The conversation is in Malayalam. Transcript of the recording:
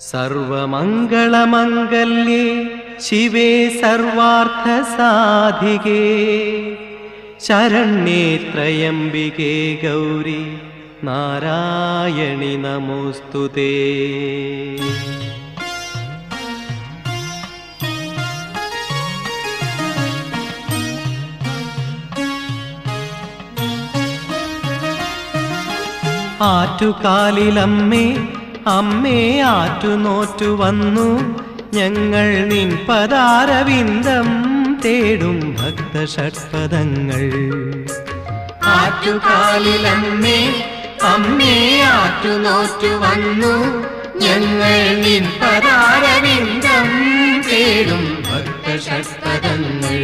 സർവമംഗളമംഗല്യേ ശിവേ സർവാർത്ഥസാധികേ. ശരണ്യേ ത്രയംബികേ ഗൗരി നാരായണി നമോസ്തുതേ ആറ്റുകാലിലമ്മേ അമ്മേ ആറ്റുനോറ്റു വന്നു. ഞങ്ങൾ നിൻ പദാരവിന്ദം തേടും ഭക്തഷഡ്പദങ്ങൾ. ആറ്റുകാലിൽ അമ്മേ അമ്മേ ആറ്റുനോറ്റു വന്നു. ഞങ്ങൾ നിൻ പദാരവിന്ദം തേടും ഭക്തഷഡ്പദങ്ങൾ.